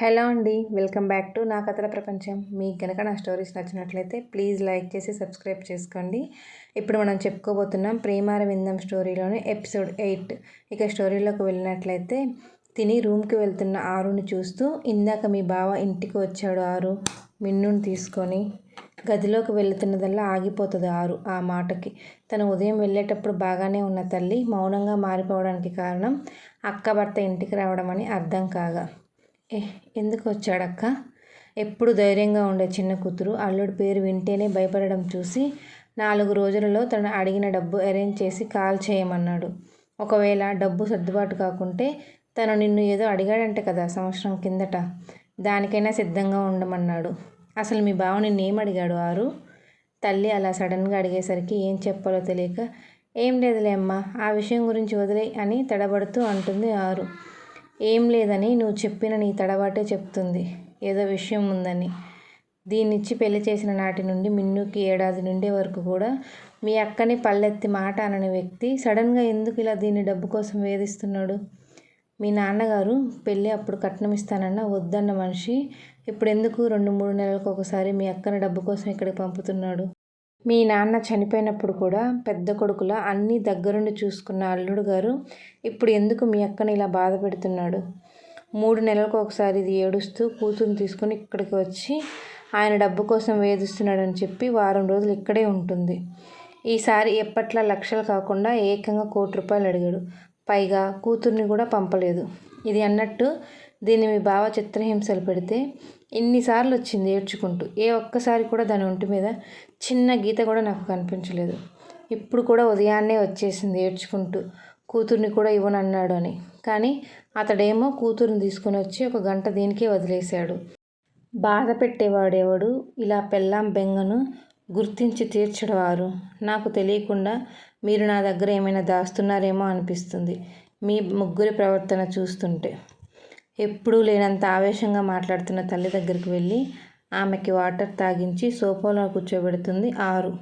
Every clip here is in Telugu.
హలో అండి వెల్కమ్ బ్యాక్ టు నా కథల ప్రపంచం. మీకు కనుక నా స్టోరీస్ నచ్చినట్లయితే ప్లీజ్ లైక్ చేసి సబ్స్క్రైబ్ చేసుకోండి. ఇప్పుడు మనం చెప్పుకోబోతున్నాం ప్రేమార విందం స్టోరీలోని ఎపిసోడ్ ఎయిట్. ఇక స్టోరీలోకి వెళ్ళినట్లయితే తిని రూమ్కి వెళ్తున్న ఆరుని చూస్తూ ఇందాక మీ బావ ఇంటికి వచ్చాడు ఆరు మిన్నుని తీసుకొని గదిలోకి వెళుతున్నదల్లా ఆగిపోతుంది ఆరు ఆ మాటకి. తను ఉదయం వెళ్ళేటప్పుడు బాగానే ఉన్న తల్లి మౌనంగా మారిపోవడానికి కారణం అక్క భర్త ఇంటికి రావడం అని అర్థం కాగా ఎందుకు వచ్చాడక్క ఎప్పుడు ధైర్యంగా ఉండే చిన్న కూతురు అల్లుడి పేరు వింటేనే భయపడడం చూసి నాలుగు రోజులలో తను అడిగిన డబ్బు అరేంజ్ చేసి కాల్ చేయమన్నాడు. ఒకవేళ డబ్బు సర్దుబాటు కాకుంటే తను నిన్ను ఏదో అడిగాడంటే కదా సంవత్సరం కిందట. దానికైనా సిద్ధంగా ఉండమన్నాడు. అసలు మీ బావ నిన్నేం అడిగాడు ఆరు? తల్లి అలా సడన్గా అడిగేసరికి ఏం చెప్పాలో తెలియక ఏం లేదులే అమ్మా ఆ విషయం గురించి వదిలే అని తడబడుతూ అంటుంది ఆరు. ఏం లేదని నువ్వు చెప్పిన నీ తడబాటే చెప్తుంది. ఏదో విషయం ఉందని. దీన్నిచ్చి పెళ్ళి చేసిన నాటి నుండి మిన్నుకి ఏడాది నుండే వరకు కూడా మీ అక్కని పల్లెత్తి మాట అనని వ్యక్తి సడన్గా ఎందుకు ఇలా దీన్ని డబ్బు కోసం వేధిస్తున్నాడు? మీ నాన్నగారు పెళ్ళి అప్పుడు కట్నం ఇస్తానన్న వద్దన్న మనిషి ఇప్పుడు ఎందుకు రెండు మూడు నెలలకు ఒకసారి మీ అక్కని డబ్బు కోసం ఇక్కడికి పంపుతున్నాడు? మీ నాన్న చనిపోయినప్పుడు కూడా పెద్ద కొడుకులో అన్నీ దగ్గరుండి చూసుకున్న అల్లుడు గారు ఇప్పుడు ఎందుకు మీ అక్కని ఇలా బాధ పెడుతున్నాడు? మూడు నెలలకు ఒకసారి ఇది ఏడుస్తూ కూతురుని తీసుకొని ఇక్కడికి వచ్చి ఆయన డబ్బు కోసం వేధిస్తున్నాడని చెప్పి వారం రోజులు ఇక్కడే ఉంటుంది. ఈసారి ఎప్పట్లా లక్షలు కాకుండా ఏకంగా కోటి రూపాయలు అడిగాడు. పైగా కూతుర్ని కూడా పంపలేదు. ఇది అన్నట్టు దీన్ని మీ బావ చిత్రహింసలు పెడితే ఇన్నిసార్లు వచ్చింది ఏడ్చుకుంటూ. ఏ ఒక్కసారి కూడా దాని ఒంటి మీద చిన్న గీత కూడా నాకు కనిపించలేదు. ఇప్పుడు కూడా ఉదయాన్నే వచ్చేసింది ఏడ్చుకుంటూ. కూతుర్ని కూడా ఇవ్వనన్నాడు అని. కానీ అతడేమో కూతుర్ని తీసుకుని వచ్చి ఒక గంట దీనికే వదిలేశాడు. బాధ పెట్టేవాడెవడు? ఇలా పెళ్ళాం బెంగను గుర్తించి తీర్చడవారు నాకు తెలియకుండా మీరు నా దగ్గర ఏమైనా దాస్తున్నారేమో అనిపిస్తుంది. మీ ముగ్గురి ప్రవర్తన చూస్తుంటే. ఎప్పుడూ లేనంత ఆవేశంగా మాట్లాడుతున్న తల్లి దగ్గరికి వెళ్ళి ఆమెకి వాటర్ తాగించి సోఫాలో కూర్చోబెడుతుంది ఆరు.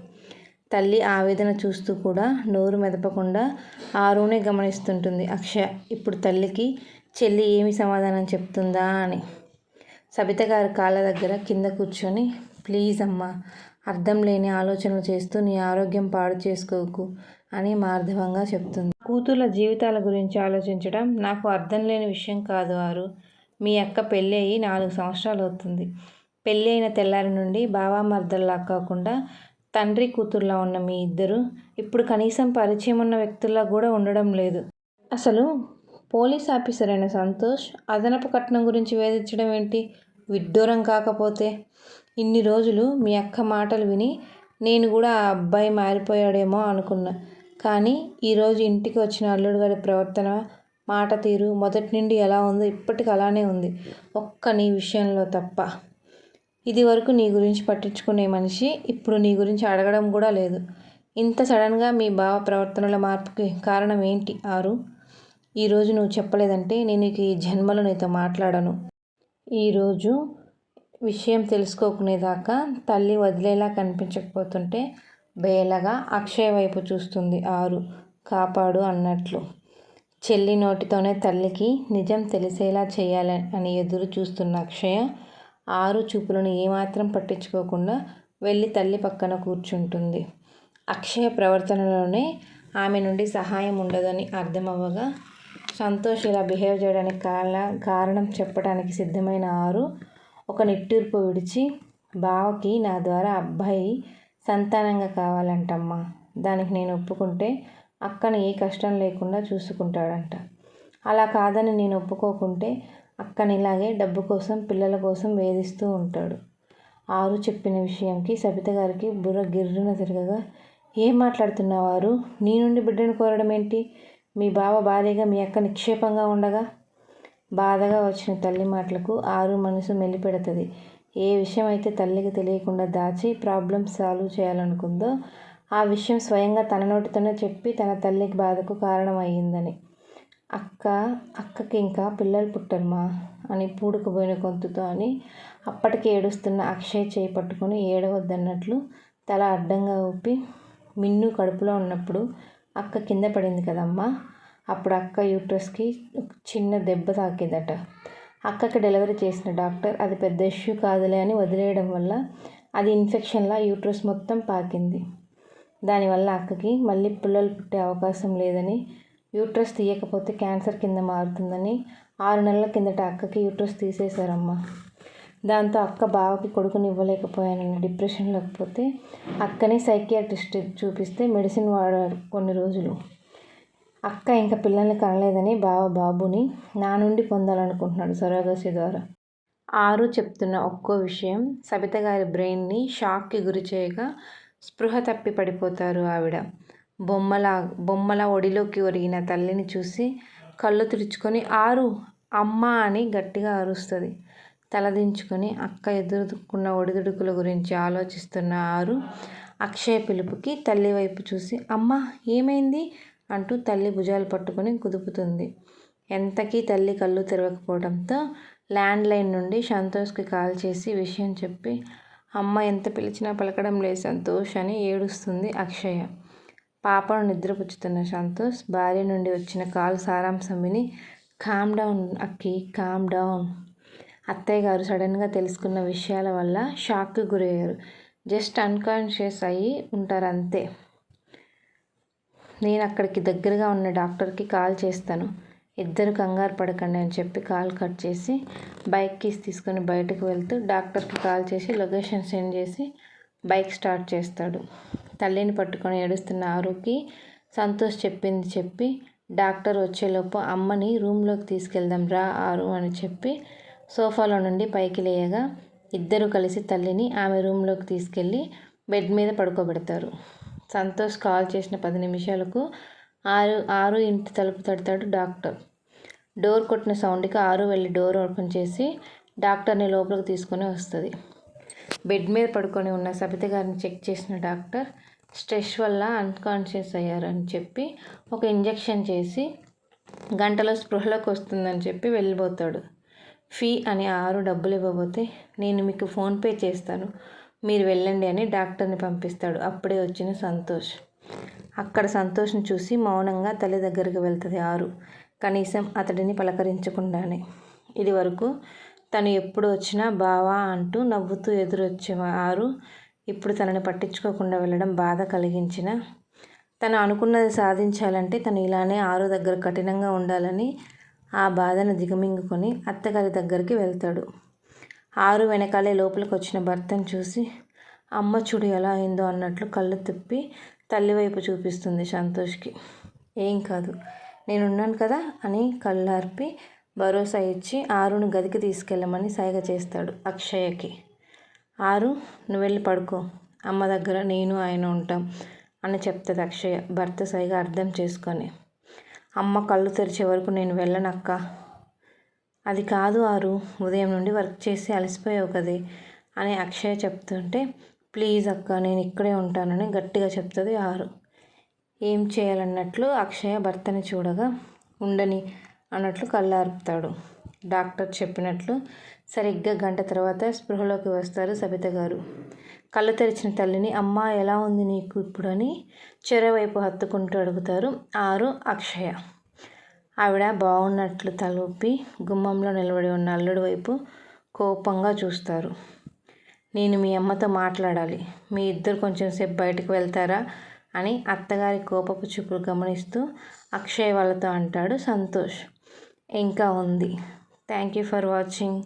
తల్లి ఆవేదన చూస్తూ కూడా నోరు మెదపకుండా ఆరునే గమనిస్తుంటుంది. అక్షయ ఇప్పుడు తల్లికి చెల్లి ఏమి సమాధానం చెప్తుందా అని. సబిత గారి కాళ్ళ దగ్గర కింద కూర్చొని ప్లీజ్ అమ్మా అర్థం లేని ఆలోచనలు చేస్తూ నీ ఆరోగ్యం పాడు చేసుకోకు అని మార్ధవంగా చెప్తుంది. కూతుర్ల జీవితాల గురించి ఆలోచించడం నాకు అర్థం లేని విషయం కాదు వారు మీ అక్క పెళ్ళి అయ్యి నాలుగు సంవత్సరాలు అవుతుంది. పెళ్ళి అయిన తెల్లారి నుండి బావా మర్దల్లా కాకుండా తండ్రి కూతుర్లా ఉన్న మీ ఇద్దరు ఇప్పుడు కనీసం పరిచయం ఉన్న వ్యక్తుల్లా కూడా ఉండడం లేదు. అసలు పోలీస్ ఆఫీసర్ అయిన సంతోష్ అదనపు కట్నం గురించి వేధించడం ఏంటి? విడ్డూరం కాకపోతే. ఇన్ని రోజులు మీ అక్క మాటలు విని నేను కూడా ఆ అబ్బాయి మారిపోయాడేమో అనుకున్నా. కానీ ఈరోజు ఇంటికి వచ్చిన అల్లుడు గారి ప్రవర్తన మాట తీరు మొదటి నుండి ఎలా ఉందో ఇప్పటికి అలానే ఉంది. ఒక్క నీ విషయంలో తప్ప. ఇది వరకు నీ గురించి పట్టించుకునే మనిషి ఇప్పుడు నీ గురించి అడగడం కూడా లేదు. ఇంత సడన్గా మీ భావ ప్రవర్తనల మార్పుకి కారణం ఏంటి? ఆరు. ఈరోజు నువ్వు చెప్పలేదంటే నేను ఈ జన్మలో నీతో మాట్లాడను. ఈరోజు విషయం తెలుసుకోకునేదాకా తల్లి వదిలేలా కనిపించకపోతుంటే బేలగా అక్షయ వైపు చూస్తుంది. ఆరు. కాపాడు అన్నట్లు. చెల్లి నోటితోనే తల్లికి నిజం తెలిసేలా చేయాలని అని ఎదురు చూస్తున్న అక్షయ ఆరు చూపులను ఏమాత్రం పట్టించుకోకుండా వెళ్ళి తల్లి పక్కన కూర్చుంటుంది. అక్షయ ప్రవర్తనలోనే ఆమె నుండి సహాయం ఉండదని అర్థమవ్వగా సంతోష్ ఇలా బిహేవ్ చేయడానికి కారణ కారణం చెప్పడానికి సిద్ధమైన ఆరు ఒక నిట్టూర్పు విడిచి బావకి నా ద్వారా అబ్బాయి సంతానంగా కావాలంటమ్మా. దానికి నేను ఒప్పుకుంటే అక్కని ఏ కష్టం లేకుండా చూసుకుంటాడంట. అలా కాదని నేను ఒప్పుకోకుంటే అక్కని ఇలాగే డబ్బు కోసం పిల్లల కోసం వేధిస్తూ ఉంటాడు. ఆరు చెప్పిన విషయంకి సబిత గారికి బుర్ర గిర్రున తిరగగా ఏం మాట్లాడుతున్నవారు? నీ నుండి బిడ్డను కోరడం ఏంటి? మీ బావ భార్యగా మీ అక్క నిక్షేపంగా ఉండగా? బాధగా వచ్చిన తల్లి మాటలకు ఆరు మనసు మెలిపెడుతుంది. ఏ విషయం అయితే తల్లికి తెలియకుండా దాచి ప్రాబ్లం సాల్వ్ చేయాలనుకుందో ఆ విషయం స్వయంగా తన నోటితోనే చెప్పి తన తల్లికి బాధకు కారణమయ్యిందని. అక్క అక్కకి ఇంకా పిల్లలు పుట్టరుమా అని పూడుకుపోయిన గొంతుతో అని అప్పటికి ఏడుస్తున్న అక్షయ్ చేయి పట్టుకొని ఏడవద్దన్నట్లు తల అడ్డంగా ఊపి మిన్ను కడుపులో ఉన్నప్పుడు అక్క కింద పడింది కదమ్మా అప్పుడు అక్క యూట్రస్కి చిన్న దెబ్బ తాకిందట. అక్కకి డెలివరీ చేసిన డాక్టర్ అది పెద్ద ఇష్యూ కాదులే అని వదిలేయడం వల్ల అది ఇన్ఫెక్షన్లా యూట్రస్ మొత్తం పాకింది. దానివల్ల అక్కకి మళ్ళీ పిల్లలు పుట్టే అవకాశం లేదని యూట్రస్ తీయకపోతే క్యాన్సర్ కింద మారుతుందని ఆరు నెలల కిందట అక్కకి యూట్రస్ తీసేశారమ్మా. దాంతో అక్క బావకి కొడుకుని ఇవ్వలేకపోయానని డిప్రెషన్లోకి పోతే అక్కనే సైకియాట్రిస్ట్ చూపిస్తే మెడిసిన్ వాడాడు కొన్ని రోజులు. అక్క ఇంకా పిల్లల్ని కనలేదని బావ బాబుని నా నుండి పొందాలనుకుంటున్నాడు సరోగసి ద్వారా. ఆరు చెప్తున్న ఒక్కో విషయం సబిత గారి బ్రెయిన్ని షాక్కి గురి చేయగా స్పృహ తప్పి పడిపోతారు ఆవిడ. బొమ్మల బొమ్మల ఒడిలోకి ఒరిగిన తల్లిని చూసి కళ్ళు తుడుచుకొని ఆరు అమ్మ అని గట్టిగా అరుస్తుంది. తలదించుకొని అక్క ఎదుర్కొన్న ఒడిదుడుకుల గురించి ఆలోచిస్తున్న ఆరు అక్షయ పిలుపుకి తల్లి వైపు చూసి అమ్మ ఏమైంది? అంటూ తల్లి భుజాలు పట్టుకొని కుదుపుతుంది. ఎంతకీ తల్లి కళ్ళు తెరవకపోవడంతో ల్యాండ్లైన్ నుండి సంతోష్కి కాల్ చేసి విషయం చెప్పి అమ్మ ఎంత పిలిచినా పలకడం లేదు సంతోష్ అని ఏడుస్తుంది అక్షయ. పాపను నిద్రపుచ్చుతున్న సంతోష్ భార్య నుండి వచ్చిన కాల్ సారాంశం విని కామ్ డౌన్ అక్కి కామ్ డౌన్. అత్తయ్య గారు సడన్గా తెలుసుకున్న విషయాల వల్ల షాక్కి గురయ్యారు. జస్ట్ అన్కాన్షియస్ అయ్యి ఉంటారు అంతే. నేను అక్కడికి దగ్గరగా ఉన్న డాక్టర్కి కాల్ చేస్తాను. ఇద్దరు కంగారు పడకండి అని చెప్పి కాల్ కట్ చేసి బైక్ కీస్ తీసుకొని బయటకు వెళ్తూ డాక్టర్కి కాల్ చేసి లొకేషన్ సెండ్ చేసి బైక్ స్టార్ట్ చేస్తాడు. తల్లిని పట్టుకొని ఏడుస్తున్న ఆరుకి సంతోష్ చెప్పింది చెప్పి డాక్టర్ వచ్చేలోపు అమ్మని రూమ్లోకి తీసుకెళ్దాం రా ఆరు అని చెప్పి సోఫాలో నుండి పైకి లేయగా ఇద్దరు కలిసి తల్లిని ఆమె రూమ్లోకి తీసుకెళ్ళి బెడ్ మీద పడుకోబెడతారు. సంతోష్ కాల్ చేసిన పది నిమిషాలకు ఆరు ఆరు ఇంటి తలుపు తడతాడు డాక్టర్. డోర్ కొట్టిన సౌండ్కి ఆరు వెళ్ళి డోర్ ఓపెన్ చేసి డాక్టర్ని లోపలికి తీసుకొని వస్తుంది. బెడ్ మీద పడుకొని ఉన్న సబిత గారిని చెక్ చేసిన డాక్టర్ స్ట్రెస్ వల్ల అన్కాన్షియస్ అయ్యారని చెప్పి ఒక ఇంజెక్షన్ చేసి గంటలో స్పృహలోకి వస్తుందని చెప్పి వెళ్ళిపోతాడు. ఫీ అని ఆరు డబ్బులు ఇవ్వబోతే నేను మీకు ఫోన్పే చేస్తాను. మీరు వెళ్ళండి అని డాక్టర్ని పంపిస్తాడు. అప్పుడే వచ్చిన సంతోష్. అక్కడ సంతోష్ని చూసి మౌనంగా తల్లి దగ్గరికి వెళ్తుంది ఆరు. కనీసం అతడిని పలకరించకుండానే. ఇది వరకు తను ఎప్పుడు వచ్చినా బావా అంటూ నవ్వుతూ ఎదురొచ్చే ఆరు. ఇప్పుడు తనని పట్టించుకోకుండా వెళ్ళడం బాధ కలిగించిన. తను అనుకున్నది సాధించాలంటే తను ఇలానే ఆరు దగ్గర కఠినంగా ఉండాలని ఆ బాధను దిగమింగుకొని అత్తగారి దగ్గరికి వెళ్తాడు. ఆరు వెనకాలే లోపలికి వచ్చిన భర్తను చూసి అమ్మ చూడు ఎలా అయిందో అన్నట్లు కళ్ళు తిప్పి తల్లివైపు చూపిస్తుంది సంతోష్కి. ఏం కాదు నేనున్నాను కదా అని కళ్ళార్పి భరోసా ఇచ్చి ఆరును గదికి తీసుకెళ్ళమని సైగ చేస్తాడు అక్షయకి. ఆరు నువ్వు వెళ్ళి పడుకో. అమ్మ దగ్గర నేను ఆయన ఉంటాం అని చెప్తుంది అక్షయ భర్త సైగ అర్థం చేసుకొని. అమ్మ కళ్ళు తెరిచే వరకు నేను వెళ్ళనక్క అది కాదు ఆరు ఉదయం నుండి వర్క్ చేసి అలసిపోయావు కదే అని అక్షయ చెప్తుంటే ప్లీజ్ అక్క నేను ఇక్కడే ఉంటానని గట్టిగా చెప్తుంది ఆరు. ఏం చేయాలన్నట్లు అక్షయ భర్తని చూడగా ఉండని అన్నట్లు కళ్ళార్పుతాడు. డాక్టర్ చెప్పినట్లు సరిగ్గా గంట తర్వాత స్పృహలోకి వస్తారు సబిత గారు. కళ్ళు తెరిచిన తల్లిని అమ్మ ఎలా ఉంది నీకు ఇప్పుడు అని చెరవైపు హత్తుకుంటూ అడుగుతారు ఆరు అక్షయ. ఆవిడ బాగున్నట్లు తలూపి గుమ్మంలో నిలబడి ఉన్న అల్లుడి వైపు కోపంగా చూస్తారు. నేను మీ అమ్మతో మాట్లాడాలి. మీ ఇద్దరు కొంచెం సేపు బయటకు వెళ్తారా అని అత్తగారి కోపపు చూపులు గమనిస్తూ అక్షయ్ వాళ్ళతో అంటాడు సంతోష్. ఇంకా ఉంది. Thank you for watching.